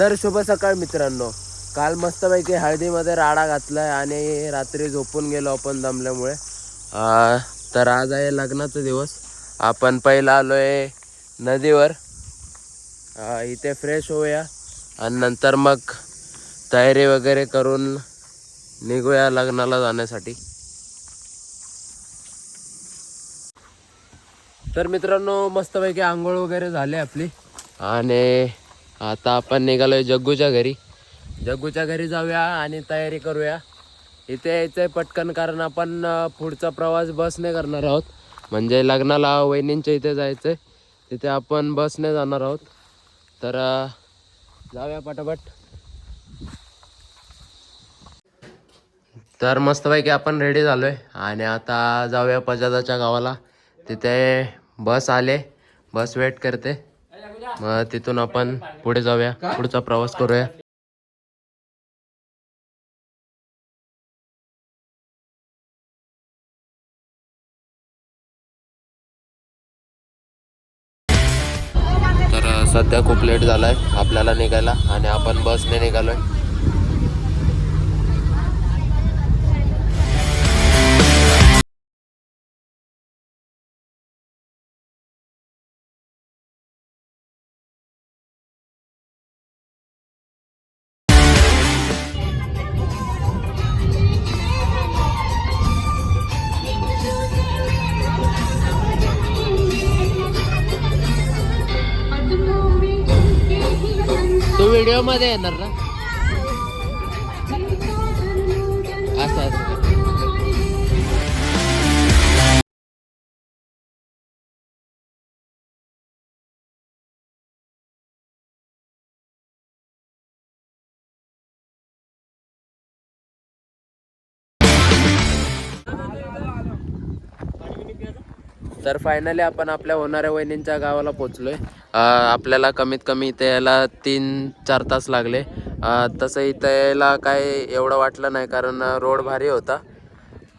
तर शुभ सकाळ मित्रांनो. काल मस्तपैकी हळदीमध्ये राडा घातलाय आणि रात्री झोपून गेलो आपण दमल्यामुळे. तर आज आहे लग्नाचा दिवस. आपण पहिला आलोय नदीवर. इथे फ्रेश होऊया. आणि नंतर मग तयारी वगैरे करून निघूया लग्नाला जाण्यासाठी. तर मित्रांनो मस्तपैकी आंघोळ वगैरे झाली आपली. आणि आता आपण निघालोय जग्गूच्या घरी. जग्गूच्या घरी जाऊया आणि तयारी करूया. इथे यायचंय पटकन कारण आपण पुढचा प्रवास बसने करणार आहोत. म्हणजे लग्नाला वहिनींच्या इथे जायचंय. तिथे आपण बसने जाणार आहोत. तर जाऊया पटापट. तर मस्तपैकी आपण रेडी झालोय. आणि आता जाऊया पजादाच्या गावाला. तिथे बस आले. बस वेट करते. मग तिथून आपण पुढे जाऊया. पुढचा प्रवास करूया. तर सध्या खूप लेट झालाय. आपल्याला निघायला आणि आपण बसने निघालोय. व्हिडिओमध्ये येणार ना? असं असं. तर फायनली आपण आपल्या होणाऱ्या वहिनींच्या गावाला पोचलोय आपल्याला कमीत कमी इथे यायला तीन चार तास लागले. तसं इथं यायला काय एवढं वाटलं नाही कारण रोड भारी होता.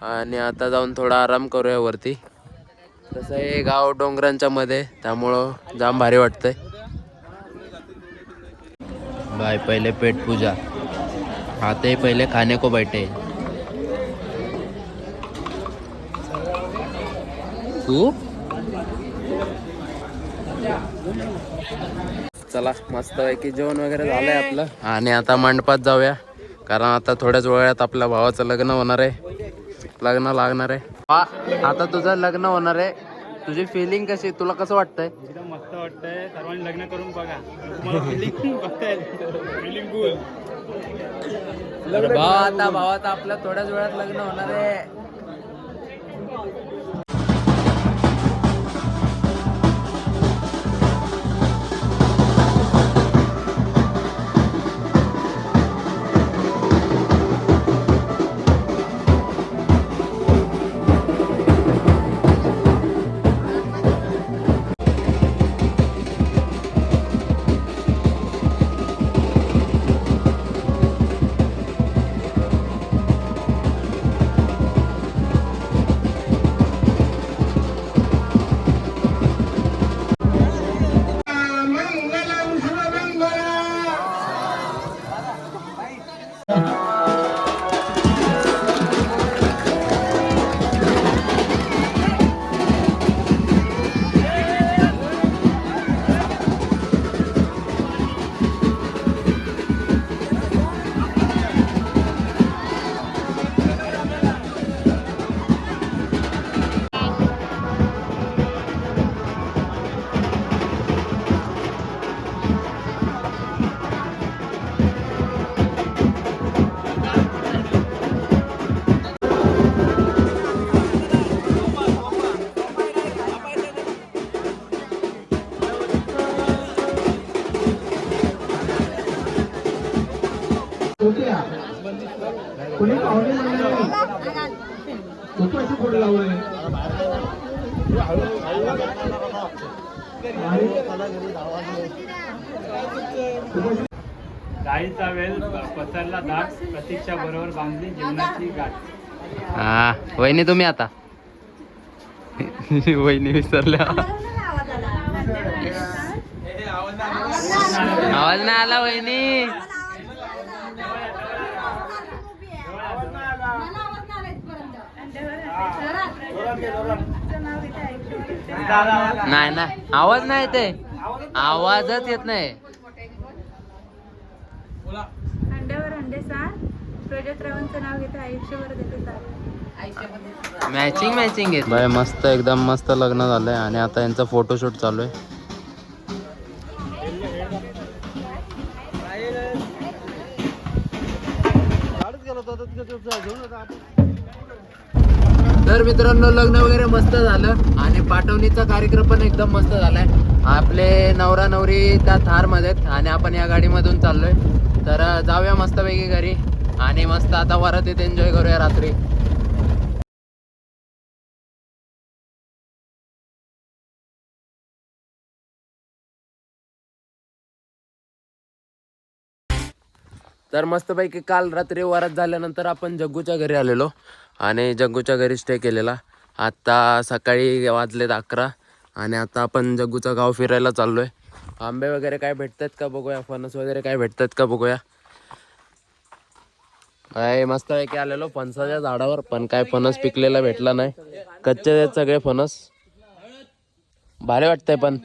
आणि आता जाऊन थोडा आराम करूया वरती. तसं हे गाव डोंगरांच्या मध्ये त्यामुळं जाम भारी वाटतंय. बाय पहिले पेट पूजा. आते पहिले खाने को बैठे. तू? चला मस्त पैकी जेवण वगैरे झालंय आपलं. आणि आता मंडपात जाऊया. कारण आता थोड्याच वेळात आपल्या भावाचं लग्न होणार आहे. लग्न लागणार आहे. आता तुझं लग्न होणार आहे. तुझी फिलिंग कशी तुला कसं वाटतंय? मस्त वाटतंय. सर्वांनी लग्न करून बघा. फिलिंग भाव आता भावाचं आपल्या थोड्याच वेळात लग्न होणार आहे. कोणी पाहुणे मंडळी खूपच पुढे लावलंय गाईचा वेल पसरला दाट प्रतीक्षा बरोबर बांधली जीवनाची गाठ. हा वहिनी तुम्ही आता? वहिनी विसरल्या. आवाज नाही आला वहिनी. नाही नाही आवाज नाही येते आवाजच येत नाही. अंड्यावर अंडे सार. प्रजोत्रावांचं नाव घेते आयुष्यभर देते सार. मॅचिंग मॅचिंग आहे बाय मस्त एकदम मस्त लग्न झालंय आणि आता यांचं फोटोशूट चालू आहे. तर मित्रांनो लग्न वगैरे मस्त झालं आणि पाठवणीचा कार्यक्रम पण एकदम मस्त झालाय. आपले नवरा नवरी त्या थारमध्ये आहेत आणि आपण या गाडीमधून चाललोय. तर जाऊया जाऊया मस्तपैकी घरी आणि मस्त आता वरात इथे एन्जॉय करूया रात्री. तर मस्तपैकी काल रात्री वरात झाल्यानंतर आपण जग्गूच्या घरी आलेलो. आणि जग्गूच्या घरी स्टे केलेला. आत्ता सकाळी वाजलेत अकरा आणि आता आपण जग्गूचं गाव फिरायला चाललो आहे आंबे वगैरे काय भेटतात का बघूया? फणस वगैरे काय भेटतात का बघूया? काय मस्तपैकी आलेलो फणसाच्या झाडावर पण काय फणस पिकलेला भेटला नाही. कच्चे आहेत सगळे फणस. भारी वाटतंय पण.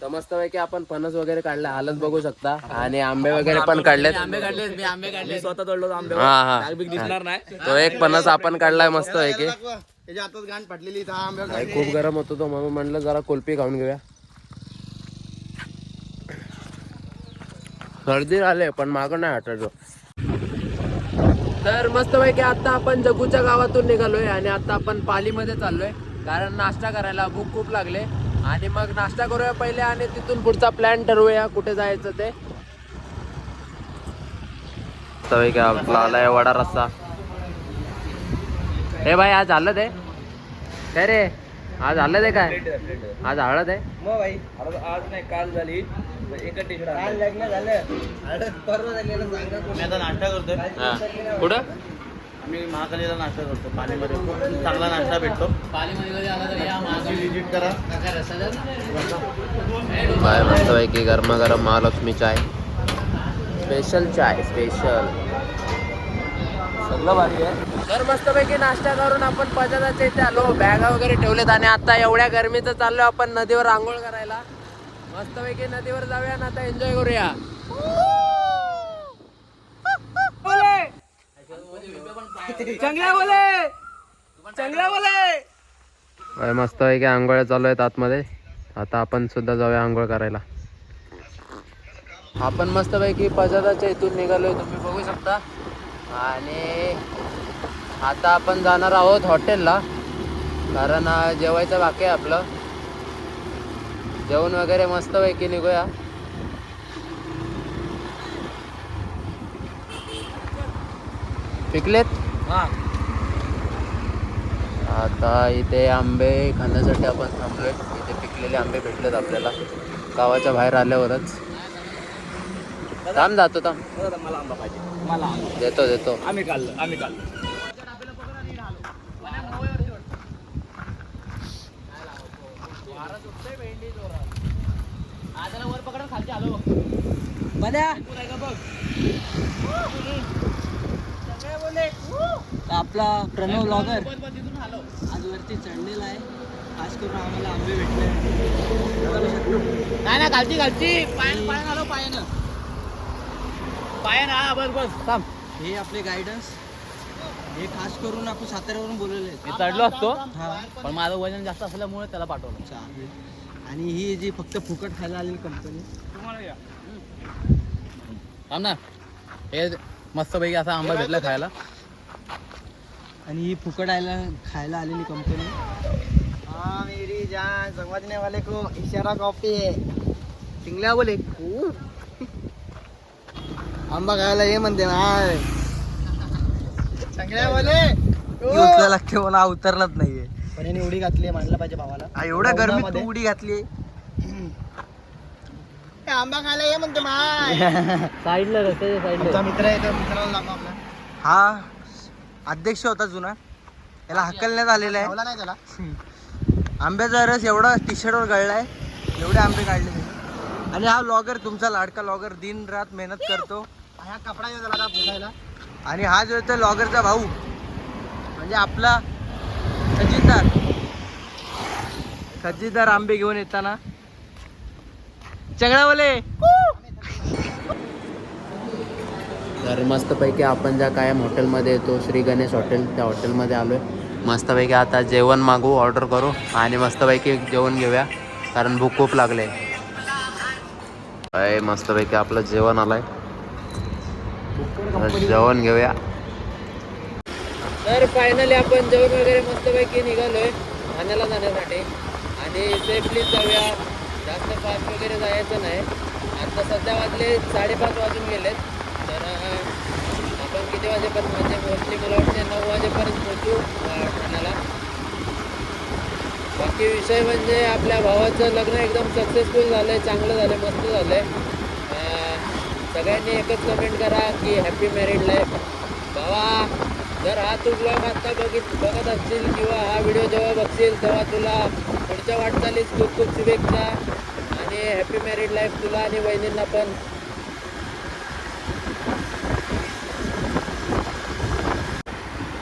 तर मस्तपैकी आपण फणस वगैरे काढले हालत बघू शकता. आणि आंबे वगैरे पण काढलेत. आंबे काढले मी आंबे काढले स्वतः तोडलो आंबे. हा हा. दिसणार नाही. तो एक फणस आपण काढलाय मस्त पैकी. त्याच्या हातात घाण फाटलेली इथं हा आंब्यावर काय खूप गरम होतो तो म्हणून म्हणलं जरा कुल्फी खाऊन घेऊया. सर्दी आले पण मागं नाही हटायचो तर मस्तपैकी आता आपण जगूच्या गावातून निघालोय आणि आता आपण पालीमध्ये चाललोय. कारण नाश्ता करायला भूक खूप लागले. आणि मग नाश्ता करूया पहिले आणि तिथून पुढचा प्लॅन ठरवूया कुठे जायचं ते. आलाय वडा रस्सा. हे भाई आज झालं ते? काय रे? आज हळद आहे काय? आज हळद आहे? मग भाई आज नाही काल झाली. एकच टी शर्ट काल लग्न झालं अरे परवा झालेलं सांगा मी आता नाश्ता करतोय हा. कुठं? आम्ही महाकालीला नाश्ता करतो पालीमध्ये खूप चांगला नाश्ता भेटतो. पालीमध्ये विजिट करा. बाय मस्तपैकी गरमागरम महालक्ष्मी चाय. स्पेशल चाय स्पेशल सगळं भारी आहे. तर मस्तपैकी नाश्ता करून आपण पजादाच्या इथे आलो. बॅगा वगैरे ठेवलेत आणि आता एवढ्या गरमीचं चाललो आपण नदीवर आंघोळ करायला. मस्तपैकी नदीवर जाऊया ना आता एन्जॉय करूया. बाय मस्तपैकी आंघोळ्या चालू आहेत आतमध्ये. आता आपण सुद्धा जाऊया आंघोळ करायला. आपण मस्तपैकी पजादाच्या इथून निघालोय तुम्ही बघू शकता. आणि आता आपण जाणार आहोत हॉटेलला कारण जेवायचं बाकी आहे आपलं. जेवण वगैरे मस्तपैकी निघूया. पिकलेत? आता इथे आंबे खाण्यासाठी आपण थांबलोय. इथे पिकलेले आंबे भेटलेत आपल्याला. गावाच्या बाहेर आल्यावरच. थांब जातो थांब. मला आंबा पाहिजे मला देतो देतो आम्ही काढलं आम्ही काढलं आपला प्रणव ब्लॉगर आज वरती चढलेला आहे. खास करून आम्हाला आंबे भेटले. नाही ना घालती घालती. पायन पायन आलो पायन. पायन हा बस बस. थांब. हे आपले गायडन्स हे खास करून आपण साताऱ्यावरून बोलवले मी चढलो असतो. पण माझं वजन जास्त असल्यामुळे त्याला पाठवलं. आणि ही जी फक्त फुकट खायला आलेली कंपनी थांब ना. हे मस्तपैकी असा आंबा भेटला खायला. आणि ही फुकट आयला खायला आलेली कंपनी हाँ मेरी जान समझने वाले को इशारा कॉपी है सिंगला बोले आंबा खायला ये म्हणते ना चांगल्या बोले उचला लागते मला उतरलाच नाहीये. पण याने उडी घातली मानला पाहिजे भावाला. एवढ्या गरमीत. तू उडी घातली ए, आंबा खायला ये म्हणते माय साईडला रस्त्याच्या आमचा मित्र आहे तर मित्राला दाखव आपला. हा अध्यक्ष होता जुना. याला हकलण्यात आलेलं आहे. आंब्याचा रस एवढा टी शर्टवर गळलाय एवढे आंबे काढले त्याने. आणि हा लॉगर तुमचा लाडका लॉगर दिन रात मेहनत करतो. आणि हा जो येतो लॉगरचा भाऊ. म्हणजे आपला खजिनदार. खजिनदार आंबे घेऊन येताना. चंगडावले तर मस्तपैकी आपण ज्या कायम हॉटेलमध्ये येतो श्री गणेश हॉटेल त्या हॉटेलमध्ये आलो आहे मस्तपैकी आता जेवण मागू ऑर्डर करू आणि मस्तपैकी जेवण घेऊया कारण भूक खूप लागले आहे. मस्तपैकी आपलं जेवण आलंय. जेवण घेऊया. तर फायनली आपण जेवण वगैरे मस्तपैकी निघालोय ठाण्याला जाण्यासाठी. आणि सेफलीच जाऊया. जास्त फास्ट वगैरे जायचं नाही. आता सध्या वाजले साडेपाच वाजून गेलेत. तर आपण किती वाजेपर्यंत म्हणजे मोस्टली मला वाटते नऊ वाजेपर्यंत पोहोचू ठाण्याला. बाकी विषय म्हणजे आपल्या भावाचं लग्न एकदम सक्सेसफुल झालं आहे चांगलं झालं आहे मस्त झालं आहे सगळ्यांनी एकच कमेंट करा की हॅपी मॅरिड लाईफ भावा जर हा तू ब्लॉग आत्ता बघित बघत असशील किंवा हा व्हिडिओ जेव्हा बघशील तेव्हा तुला पुढच्या वाटचालीस खूप खूप शुभेच्छा. आणि हॅपी मॅरिड लाईफ तुला आणि वहिनींना पण.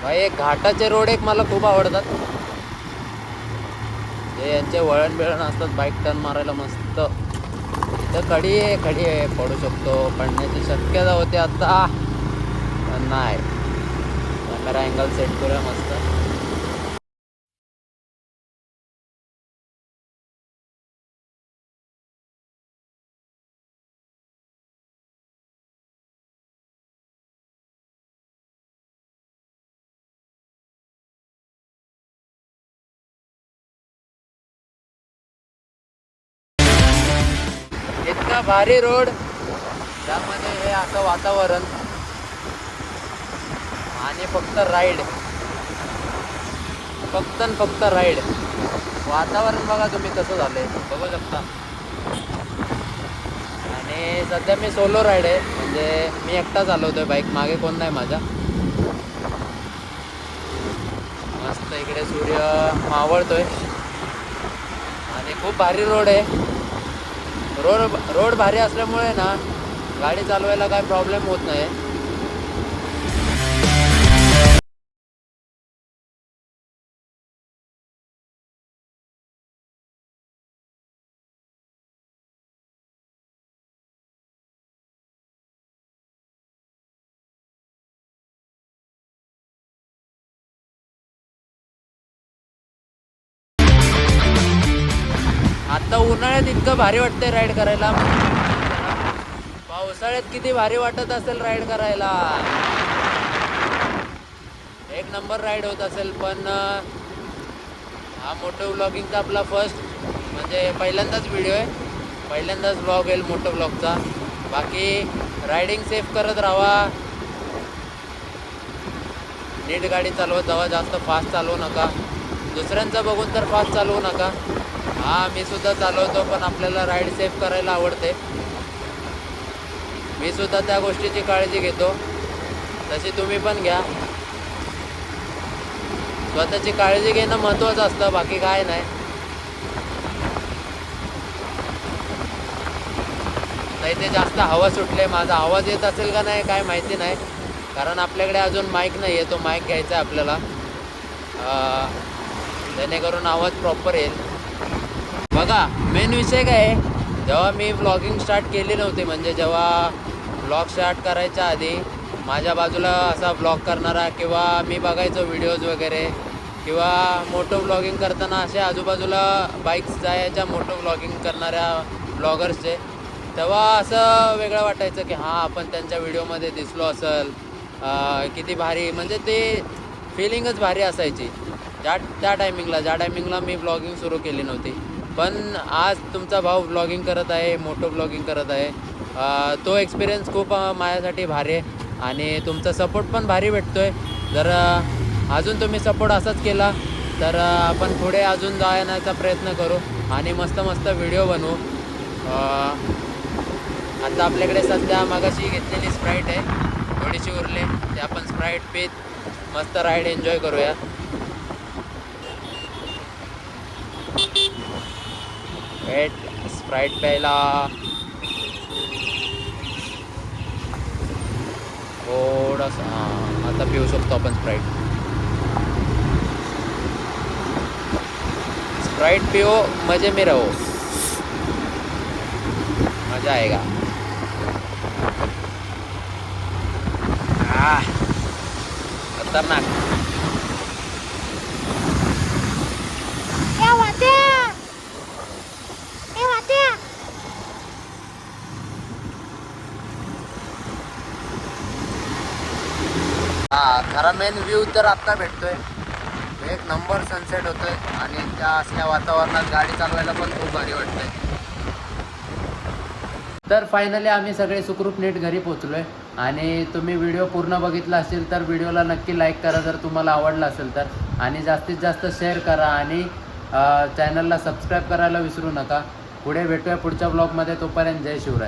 भाई घाटाचे रोड एक मला खूप आवडतात. जे यांचे वळण बिळण असतात बाईक टर्न मारायला मस्त. तिथं खडी आहे खडी आहे पडू शकतो. पडण्याची शक्यता होते आता. पण नाही. कॅमेरा अँगल सेट करूया मस्त. इतका भारी रोड. त्यामध्ये हे असं वातावरण. आणि फक्त राईड फक्त फक्त राईड वातावरण बघा तुम्ही कसं झालंय. बघू शकता. आणि सध्या मी सोलो राईड आहे. म्हणजे मी एकटा चालवतोय बाईक मागे कोण नाही माझ्या. मस्त इकडे सूर्य मावळतोय. आणि खूप भारी रोड आहे. रोड रोड भारी असल्यामुळे ना गाडी चालवायला काय प्रॉब्लेम होत नाही. इतकं भारी वाटतंय राईड करायला. पावसाळ्यात किती भारी वाटत असेल राईड करायला. एक नंबर राईड होत असेल पण हा मोठं व्लॉगिंगचा आपला फर्स्ट म्हणजे पहिल्यांदाच व्हिडिओ आहे. पहिल्यांदाच ब्लॉग येईल मोठं ब्लॉगचा बाकी रायडिंग सेफ करत राहा. नीट गाडी चालवत जावा जास्त फास्ट चालवू नका. दुसऱ्यांचं बघून तर फास्ट चालवू नका. हा मी सुद्धा चालवतो पण आपल्याला राईड सेफ करायला आवडते. मी सुद्धा त्या गोष्टीची काळजी घेतो. तशी तुम्ही पण घ्या. स्वतःची काळजी घेणं महत्त्वाचं असतं बाकी काय नाही. नाही ते जास्त हवा सुटले माझा आवाज येत असेल का नाही काय माहिती नाही. कारण आपल्याकडे अजून माईक नाही आहे तो माईक घ्यायचा आहे आपल्याला. जेणेकरून आवाज प्रॉपर येईल. बघा मेन विषय काय आहे? जेव्हा मी व्लॉगिंग स्टार्ट केली नव्हती म्हणजे जेव्हा ब्लॉग स्टार्ट करायच्या आधी माझ्या बाजूला असा ब्लॉग करणारा किंवा मी बघायचो व्हिडिओज वगैरे किंवा मोठं ब्लॉगिंग करताना असे आजूबाजूला बाईक्स जायच्या मोठं ब्लॉगिंग करणाऱ्या ब्लॉगर्सचे तेव्हा असं वेगळं वाटायचं की हां आपण त्यांच्या व्हिडिओमध्ये दिसलो असेल किती भारी म्हणजे ते फिलिंगच भारी असायची. ज्या त्या टायमिंगला ज्या टायमिंगला मी ब्लॉगिंग सुरू केली नव्हती. पण आज तुमचा भाऊ ब्लॉगिंग करत आहे मोठं ब्लॉगिंग करत आहे. तो एक्सपिरियन्स खूप माझ्यासाठी भारी आहे आणि तुमचा सपोर्ट पण भारी भेटतो आहे जर अजून तुम्ही सपोर्ट असाच केला तर आपण पुढे अजून जाण्याचा प्रयत्न करू आणि मस्त मस्त व्हिडिओ बनवू. आता आपल्याकडे सध्या मागाशी घेतलेली स्प्राईट आहे. थोडीशी उरली ते आपण स्प्राईट पीत मस्त राईड एन्जॉय करूया. वेट स्प्राईट प्यायला. थोडस आता पिऊ शकतो आपण स्प्राईट स्प्राईट पिओ मजे में रहो. मजा आएगा. आह, खतरनाक. क्या बात है हा खरा मेन व्ह्यू तर आत्ता भेटतोय. एक नंबर सनसेट होतोय आणि त्या असल्या वातावरणात गाडी चालवायला पण खूप भारी वाटतंय. तर फायनली आम्ही सगळे सुखरूप नीट घरी पोचलोय आणि तुम्ही व्हिडिओ पूर्ण बघितला असेल तर व्हिडिओला नक्की लाईक करा जर तुम्हाला आवडला असेल तर. आणि जास्तीत जास्त शेअर करा आणि चॅनलला सबस्क्राईब करायला विसरू नका. पुढे भेटूया पुढच्या ब्लॉगमध्ये तोपर्यंत जय शिवराय.